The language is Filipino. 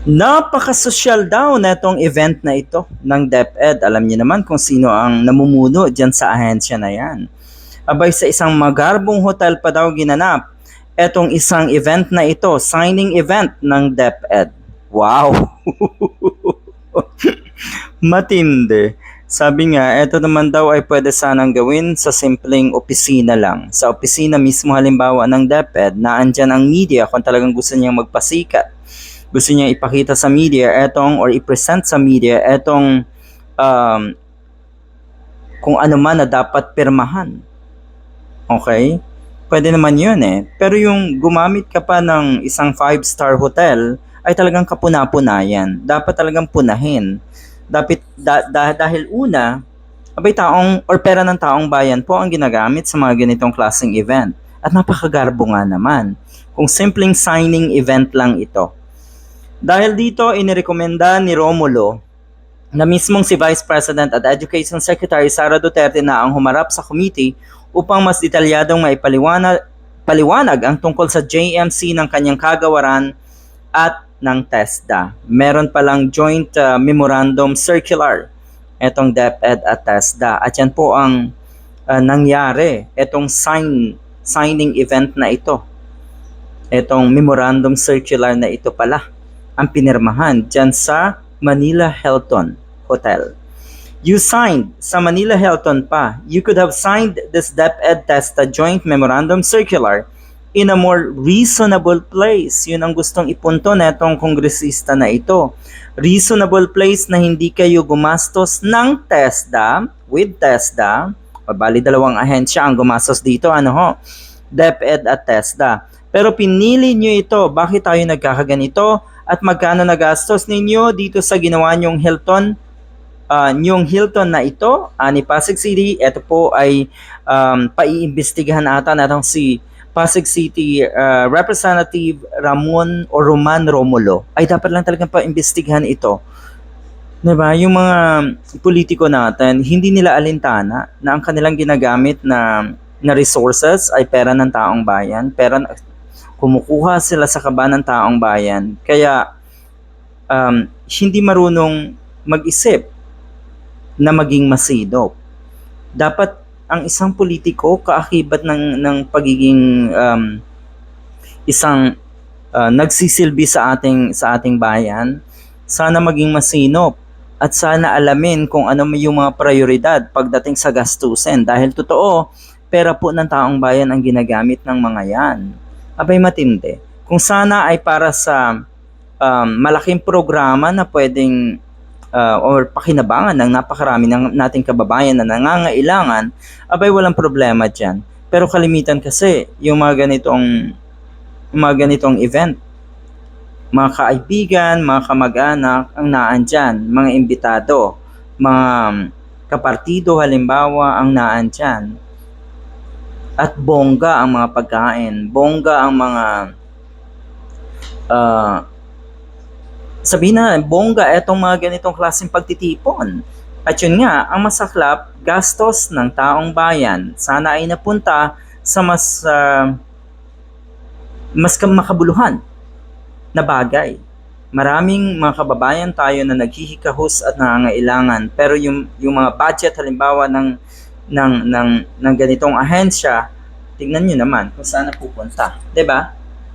Napakasosyal daw na itong event na ito ng DepEd. Alam niyo naman kung sino ang namumuno dyan sa ahensya na yan. Abay sa isang magarbong hotel pa daw ginanap etong isang event na ito, signing event ng DepEd. Wow! Matindi. Sabi nga, eto naman daw ay pwede sanang gawin sa simpleng opisina lang. Sa opisina mismo halimbawa ng DepEd na andyan ang media kung talagang gusto niyang magpasikat gusto niya ipakita sa media etong or i-present sa media etong um, kung ano man na dapat pirmahan. Okay? Pwede naman yun eh. Pero yung gumamit ka pa ng isang five-star hotel, ay talagang kapuna-punayan. Dapat talagang punahin. Dapat, da, da- dahil una, abay taong or pera ng taong bayan po ang ginagamit sa mga ganitong klaseng event. At napakagarbo nga naman. Kung simpleng signing event lang ito. Dahil dito, inirekomenda ni Romulo na mismong si Vice President at Education Secretary Sara Duterte na ang humarap sa committee upang mas detalyadong maipaliwanag paliwanag ang tungkol sa JMC ng kanyang kagawaran at ng TESDA. Meron palang joint uh, memorandum circular etong DepEd at TESDA at yan po ang uh, nangyari etong sign signing event na ito. Etong memorandum circular na ito pala ang pinirmahan dyan sa Manila Hilton Hotel. You signed sa Manila Hilton pa. You could have signed this DepEd TESTA Joint Memorandum Circular in a more reasonable place. Yun ang gustong ipunto na itong kongresista na ito. Reasonable place na hindi kayo gumastos ng TESDA with TESDA. O, bali dalawang ahensya ang gumastos dito. Ano ho? DepEd at TESDA. Pero pinili nyo ito. Bakit tayo nagkakaganito? At magkano nagastos ninyo dito sa ginawa nyong Hilton? Uh, yung Hilton na ito, uh, ni Pasig City, ito po ay um, paiimbestigahan ata natong si Pasig City uh, Representative Ramon o Roman Romulo. Ay dapat lang talagang paimbestigahan ito. Diba? Yung mga politiko natin, hindi nila alintana na ang kanilang ginagamit na na resources ay pera ng taong bayan, pera kumukuha sila sa kaba ng taong bayan. Kaya um, hindi marunong mag-isip na maging masidop. Dapat ang isang politiko kaakibat ng ng pagiging um, isang uh, nagsisilbi sa ating sa ating bayan, sana maging masinop at sana alamin kung ano yung mga prioridad pagdating sa gastusin dahil totoo pera po ng taong bayan ang ginagamit ng mga yan abay matindi. Kung sana ay para sa um, malaking programa na pwedeng uh, or pakinabangan ng napakarami ng nating kababayan na nangangailangan, abay walang problema dyan. Pero kalimitan kasi yung mga ganitong mga ganitong event, mga kaibigan, mga kamag-anak ang naan dyan, mga imbitado, mga kapartido halimbawa ang naan dyan at bongga ang mga pagkain, bongga ang mga uh, sabihin na, bongga etong mga ganitong klaseng pagtitipon. At yun nga, ang masaklap, gastos ng taong bayan, sana ay napunta sa mas uh, mas makabuluhan na bagay. Maraming mga kababayan tayo na naghihikahos at nangangailangan pero yung yung mga budget halimbawa ng ng, ng, ng ganitong ahensya, tignan nyo naman kung saan napupunta. 'di ba?